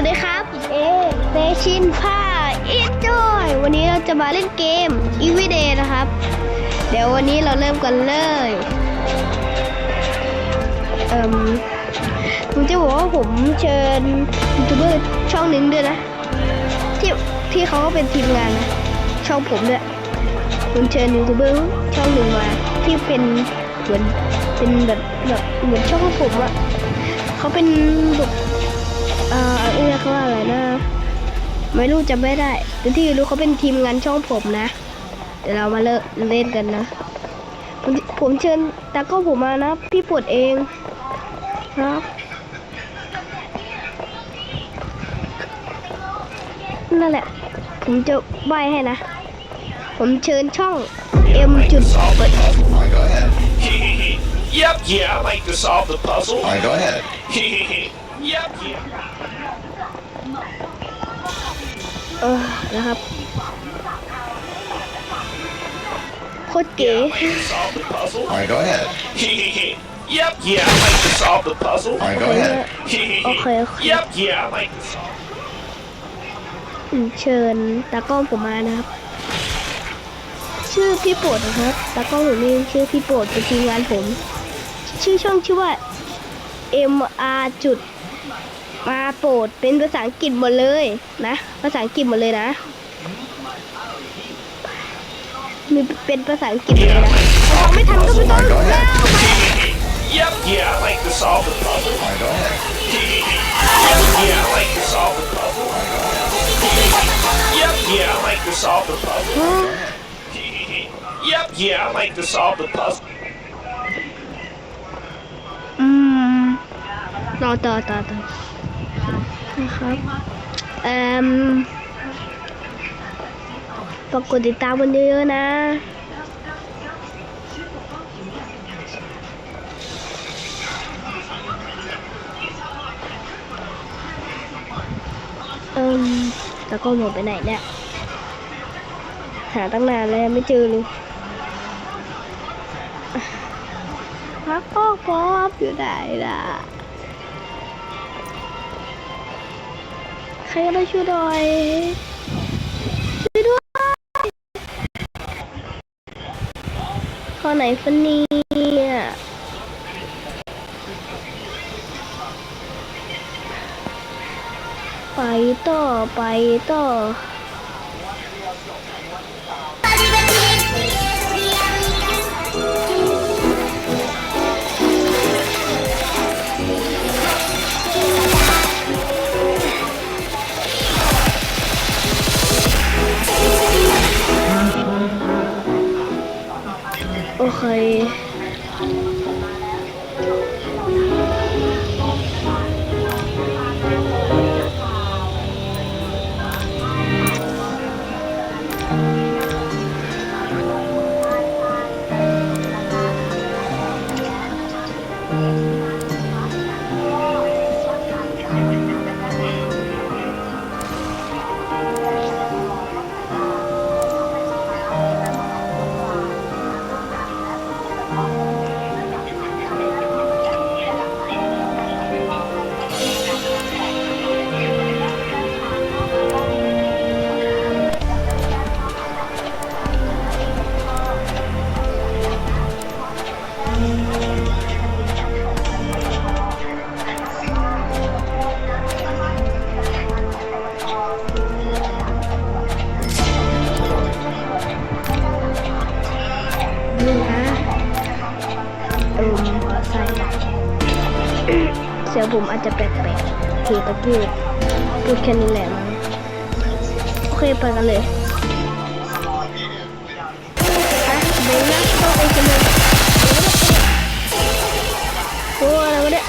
วัสดีครับเอเซชินผ้าอีจอยวันนี้เราจะมาเล่นเกมอีวีเดย์นะครับ เดี๋ยววันนี้เราเริ่มกันเลยเอ่มผมจะบอกว่าผมเชิญยูทูบเบอร์ช่องหนึ่งด้วยนะ ที่ที่เขาก็เป็นทีมงานนะช่องผมด้วยผมเชิญยูทูบเบอร์ช่องหนึ่งมาที่เป็นเหมือนเป็นแบบแบบเหมือนช่องของผมอะเขาเป็นแบบ เรียกว่าอะไรนะ ไม่รู้จำไม่ได้แต่ที่รู้เขาเป็นทีมงานช่องผมนะ เดี๋ยวเรามาเลิกเล่นกันนะ ผมผมเชิญตากล้องผมมานะ พี่ปวดเองครับนั่นแหละ ผมจะใบให้นะ ผมเชิญช่อง M จุด Solve the puzzle. Alright, go ahead. yep, yeah, I like to solve the puzzle. Alright, go ahead. yep, yeah. เออนะครับ โคตรเก๋ Yeah, I like to solve the puzzle. Alright, go ahead. yep, yeah, I like to solve the puzzle. Alright, go ahead. Okay, okay. yep, yeah, I like to solve. อืมเชิญตากล้องผมมานะครับ ชื่อพี่โปรดนะครับตากล้องผมนี่ชื่อพี่โปรดเป็นทีมงานผม ชื่อช่องชื่อว่า M R จุด มาโปรดเป็นภาษาอังกฤษหมดเลยนะ ภาษาอังกฤษหมดเลยนะ มีเป็นภาษาอังกฤษหมดเลยนะฟังไม่ทันก็ไม่ต้อง Alright, go แล้ว ahead. Yep, yeah, I like to solve the puzzle. Alright, go ahead. Yep, yeah, I like to solve the puzzle. Yep, yeah, I like to solve the puzzle. Yep, yeah, I like to solve the puzzle. อืมต่อต่อต่อต่อ นะครับเอ่มฝากกดติดตามกันเยอะๆนะเอิ่มแล้วก็หมดไปไหนเนี่ย หาตั้งนานแล้วไม่เจอเลยพักก็พบอยู่ไหนล่ะ รก็ได้ช่วยหน่อยช่วยด้วยข้อไหนฟันเนี่ยไปต่อไปต่อ โ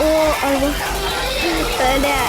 อ้อะ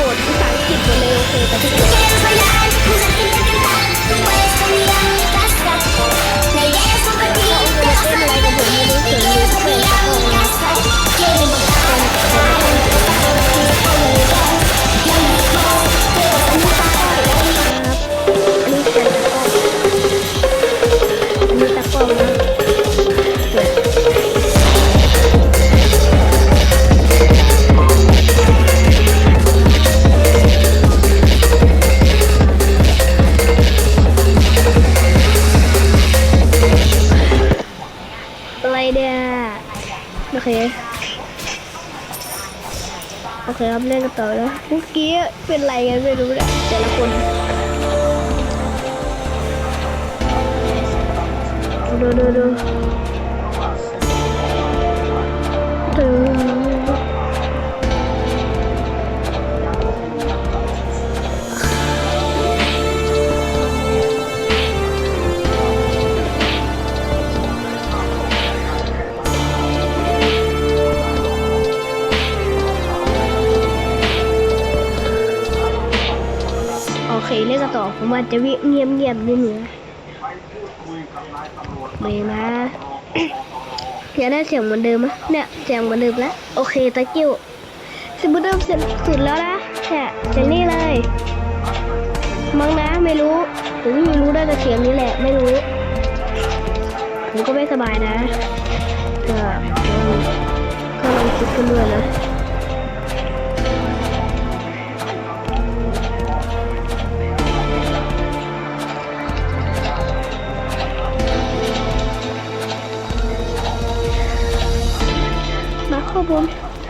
我只想要自没有独到的 อ้อเค โอเคครับเล่นกันต่อแล้วเมื่อกี้เป็นไรกันไม่รู้แหละแต่ละคนดูดูดู ต่อผมว่าจะวิ่งเงียบเงียบๆนิดนึงนะเบรกนะอยากได้เสียงเหมือนเดิมไหมเนี่ยเสียงเหมือนเดิมแล้วโอเคตะกิ้วสมือนเดิมเสร็จสุดแล้วนะเนี่ยเสียงนี้เลยมั้งนะไม่รู้ผมไม่รู้ได้แต่เสียงนี้แหละไม่รู้ผมก็ไม่สบายนะก็ก็ลองคิดกันด้วยนะ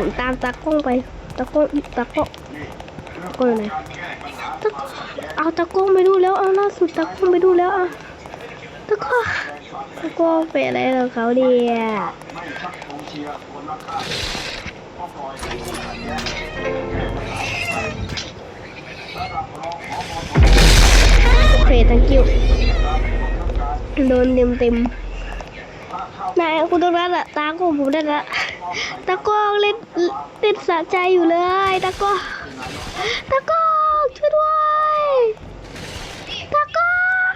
ผมตามตากล้องไปตากล้องตากล้องตากล้องอยู่ไหนตากเอาตากล้องไปดูแล้วเอาล่าสุดตากล้องไปดูแล้วอะตากล้องตากล้องเป็นอะไรกับเขาเนี่ยโอเค thank you โดนเต็มเต็มๆนายคุณตรงนั้นอะตาของผมนั่นละ ตะกร้องเล่นเล่นสะใจอยู่เลยตะกร้องตะกร้องช่วยด้วยตะกร้อง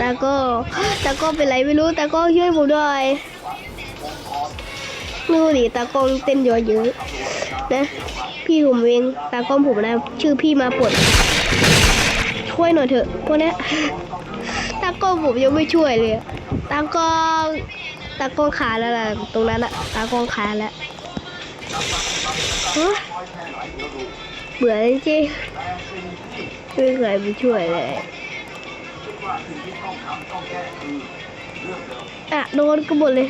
ตะกร้องตะกร้องเป็นไรไม่รู้ตะกร้องช่วยผมด้วยดูดิตากล้องเต้นเยอะเยอะนะพี่ผมเองตากล้องผมนะ ชื่อพี่มาปลดช่วยหน่อยเถอะพวกนี้ตากล้องผมยังไม่ช่วยเลยอะตากล้อง ตากล้องขาแล้วแหละตรงนั้นอะตากล้องขาแล้วเบื่อจริงไม่มีใครไปช่วยเลยอะโดนกันหมดเลย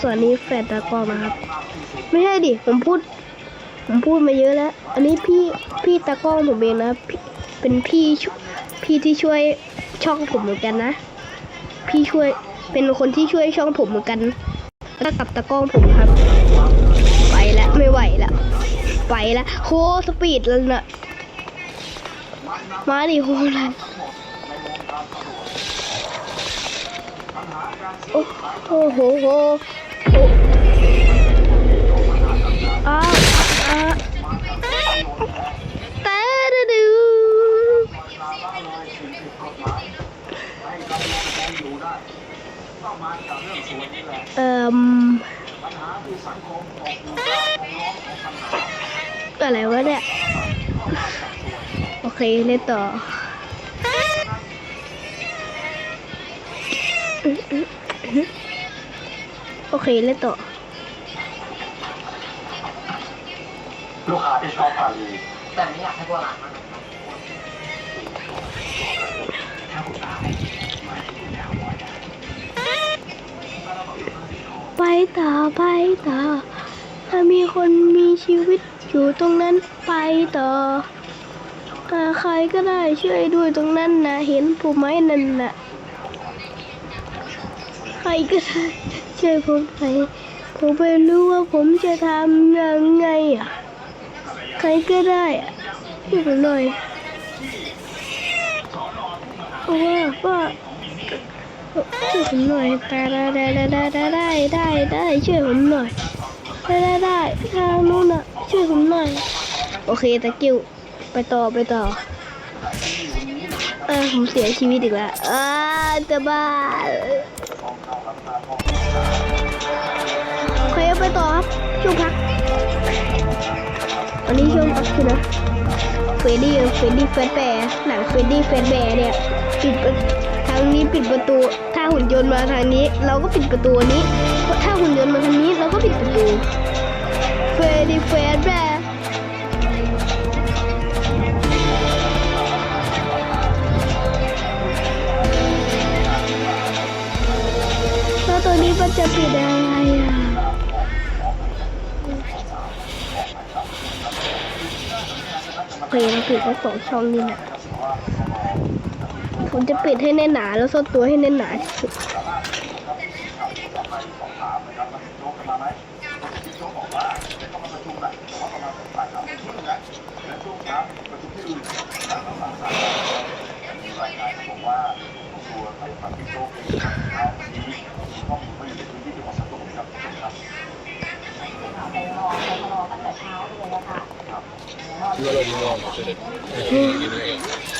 ส่วนนี้แฟนตากล้องนะครับ ไม่ใช่ดิ ผมพูด ผมพูดมาเยอะแล้ว อันนี้พี่ พี่ตากล้องผมเองนะพี่เป็นพี่ช่วยพี่ที่ช่วย ช่องผมเหมือนกันนะ พี่ช่วยเป็นคนที่ช่วยช่องผมเหมือนกันแล้วกับตากล้องผมครับ ไปแล้วไม่ไหวแล้วไปแล้วโคสปีดแล้วนะมาดิโคลันโอ้โหโหโหอ้อ้าวอ้าดูดู เอ่มอะไรวะเนี่ย โอเค เล่นต่อโอเค เล่นต่อ ลูกค้าที่ชอบทาลีแต่ไม่อยากให้โบราณมากถ้าคุณตายมาที่คุณแล้วบ่อย ไปต่อไปต่อ ถ้ามีคนมีชีวิตอยู่ตรงนั้นไปต่อใครก็ได้ช่วยด้วยตรงนั้นนะเห็นผมไหมนั่นนะใครก็ได้ช่วยผมหน่อยผมไม่รู้ว่าผมจะทำยังไงอะใครก็ได้อะช่วยผมหน่อยว่าว่า ช่วยผมหน่อยได้ได้ได้ได้ได้ได้ได้ได้ช่วยผมหน่อยได้ได้ได้ทางนู้นอะช่วยผมหน่อยโอเคตะกิ้วไปต่อไปต่อเออผมเสียชีวิตอีกแล้วอ่าจะบ้าโอเคไปต่อครับช่วงพักอันนี้ช่วงพักคือนะเฟรดดี้เฟรดดี้เฟรดแบร์หนังเฟรดดี้เฟรดแบร์เนี่ยปิดปางนี้ปิดประตู ถ้าหุ่นยนต์มาทางนี้ เราก็ปิดประตูนี้ ถ้าหุ่นยนต์มาทางนี้เราก็ปิดประตูเฟรดี้เฟรดแบร์จะปิดอะไรอะโอเคเราปิดแค่สองช่องนี่แหละ ผมจะปิดให้แน่นหนาแล้วซ่อนตัวให้แน่นหนาที่สุด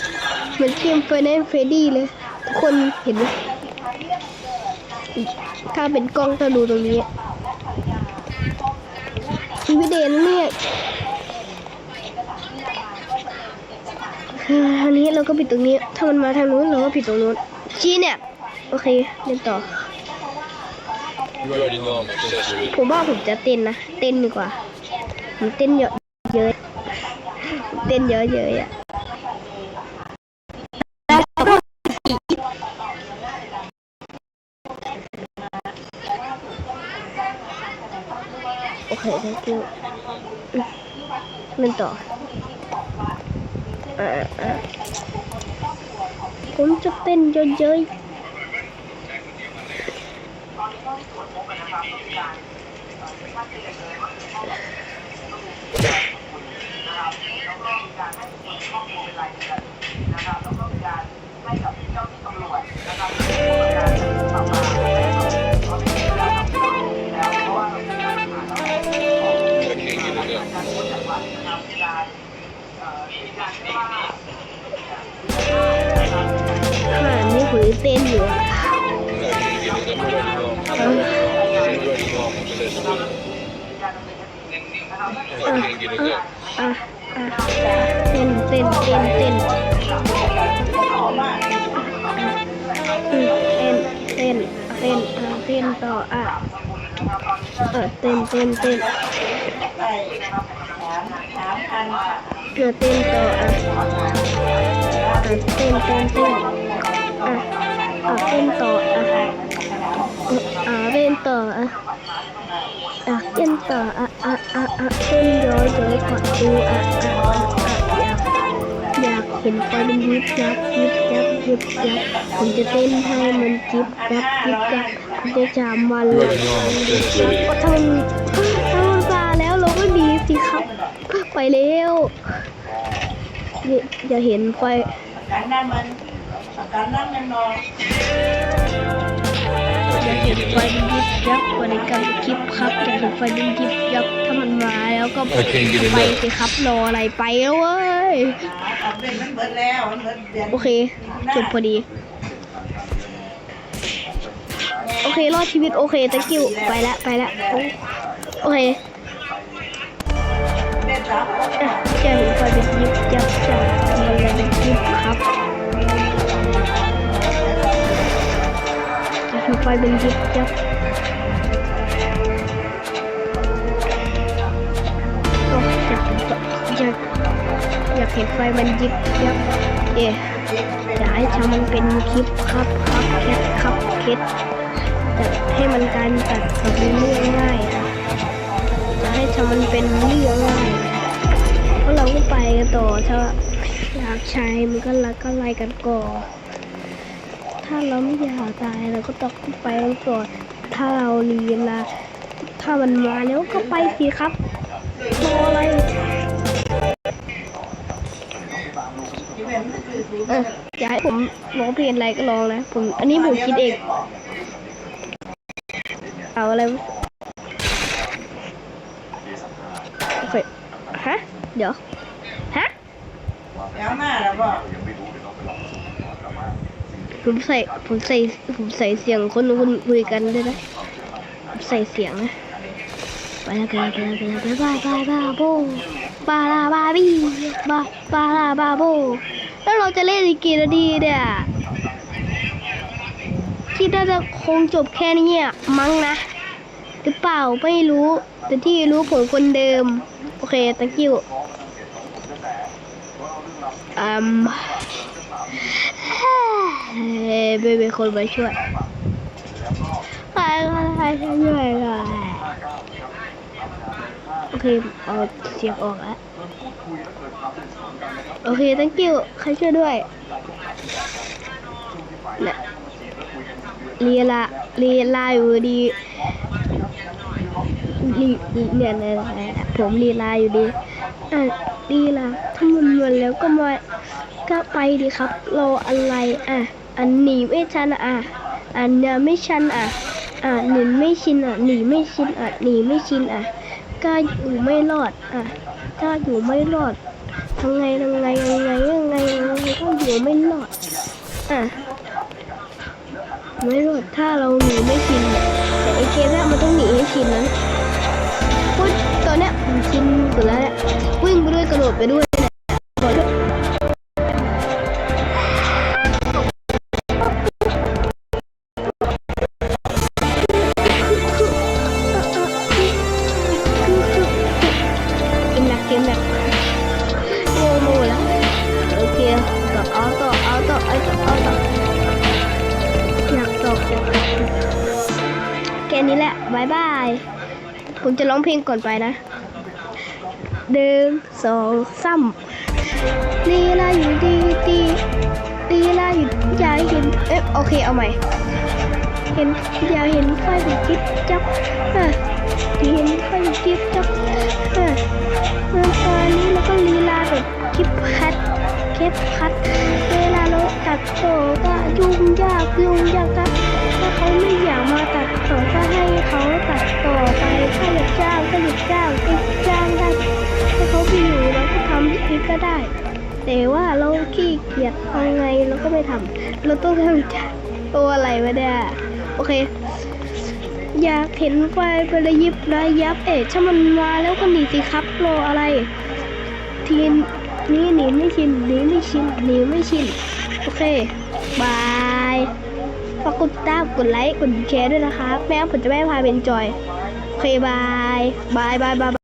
เหมือนเกมเฟรนด์เฟรดี้เลยทุกคนเห็นไหมถ้าเป็นกล้องจะดูตรงนี้อีวิเดนเนี่ยอทางนี้เราก็ปิดตรงนี้ ถ้ามันมาทางนู้นเราก็ปิดตรงนู้นชี้เนี่ย โอเคเล่นต่อ ผมว่าผมจะเต้นนะ เต้นดีกว่า ผมเต้นเยอะเยอะ เต้นเยอะเยอะอะ เค thank you อืมเล่นต่ออ่า เออเต้นเต้นเต้นเออเต้นต่ออะเต้นเต้นเต้นอะอะเต้นต่ออะอะเต้นต่ออะอะเต้นต่ออะอะอะอะเต้นย้อยย้อยกว่าดูอะอะ ห็นไฟมันยิบยับยิบยับยิบยับผมจะเต้นให้มันยิบยับยิบยับผมจะจำวัน You ละ already know I'm obsessed with it. ก็ทำถ้ามันซาแล้วเราก็ดีสิครับ ไปแล้วอย่าอย่าเห็นไฟการนั่นมันการนั่นมันนอน I อย่า can't เห็น get ไฟ it มัน up. ยิบยับกว่าในการคลิปครับอย่าเห็นไฟมันยิบยับถ้ามันมาแล้วก็โอเคกินเลยไปสิครับรออะไรไปแล้วเว้ย เป็นมันเบิดแล้วมันเบิดเดือนโอเคจบพอดี โอเค รอดชีวิตโอเคตะกิ้วไปละไปละโอ้โอเคเดือนสามอะจะเห็นไฟเป็นยิบยับจะมันเลยเป็นยิบครับจะห็นไฟเป็นยิบยับโอ้อยากเห็นอยาก อยากเห็นไฟมันยิบยับเอ๊ะอยากให้ทำมันเป็นคลิปครับครับแคทครับเคสจะให้มันการตัดกับเรื่องง่ายอะจะให้ทำมันเป็นเรื่องง่ายเพราะเราก็ไปกันต่อถ้าอยากใช้มันก็ละก็ไล่กันก่อนถ้าเราไม่อยากตายเราก็ต้องไปกันก่อนถ้าเราเรียนนะถ้ามันมาแล้วก็ไปสิครับรออะไร เป็นมันคือคือเอออยากให้ผมร้องเพลงอะไรก็ร้องนะ ผม อันนี้ผมคิดเองเอาอะไรวะโอเคฮะ เดี๋ยว ฮะ แล้วมาแล้วบอกผมใส่ ผมใส่ ผมใส่เสียงคนคนคุยกันด้วยนะผมใส่เสียงนะไปแล้วไปแล้วไปแล้วไปแล้วไปบายบายบาโบบาลาบาบี้บาบาลาบาโบ แล้วเราจะเล่นอีกกี่นาทีเนี่ยคิดว่าจะคงจบแค่นี้มั้งนะ หรือเปล่าไม่รู้ แต่ที่รู้ผลคนเดิม โอเค thank you อืมเฮ้ยไม่มีคนมาช่วยใครก็ได้ช่วยด้วยก็ได้โอเค เอาเสียงออกแล้ว โอเค thank you ใครช่วยด้วยเนี่ยลีลาลีลาอยู่ดีลีเนี่ยเนี่ยผมลีลาอยู่ดีอะลีลาถ้ามันมันแล้วก็มาก็ไปดีครับรออะไรอะอันหนีไม่ชันอะอันเนี่ยไม่ชันอะอะหนีไม่ชินอะหนีไม่ชินอะหนีไม่ชินอะก็อยู่ไม่รอดอะก็อยู่ไม่รอด ทำไงทำไงยังไงยังไงยังไงก็อยู่ไม่รอดอะไม่รอดถ้าเราหนีไม่ชินแต่ไอเกมแรกมันต้องหนีให้ชินนะพูดตอนเนี้ยชินสุดแล้วแหละวิ่งไปด้วยกระโดดไปด้วยเนี่ย บายบาย ผมจะร้องเพลงก่อนไปนะหนึ่งสองสามลีลาอยู่ดีดีลีลาอยู่อยากเห็น เอ๊ะโอเคเอาใหม่ เห็นอยากเห็นไฟอยู่จิ๊บจับเออเห็นไฟอยู่จิ๊บจับเออเมื่อตอนนี้เราก็ลีลาแบบคลิปคัดคลิปคัดเวลาเราตัดต่อก็ยุ่งยากยุ่งยากครับ ถ้าเขาไม่อยากมาตัดต่อก็ให้เขาตัดต่อไปถ้าอยากจ้างก็หยุดจ้างติดจ้างได้ถ้าเขาไม่อยู่เราก็ทำเองก็ได้ แต่ว่าเราขี้เกียจทำไงเราก็ไม่ทำเราต้องทำจ้างตัวอะไรวะเนี่ยโอเค อยากเห็นไฟประยิบระยับเอ๊ะถ้ามันมาแล้วก็หนีสิครับรออะไร ทีนี้หนีไม่ชินหนีไม่ชินหนีไม่ชิน โอเค บาย ฝากกดติดตามกดไลค์ กดแชร์ด้วยนะคะ แม่ผมจะไม่พาเป็นจอย โอเคบาย บายบายบาย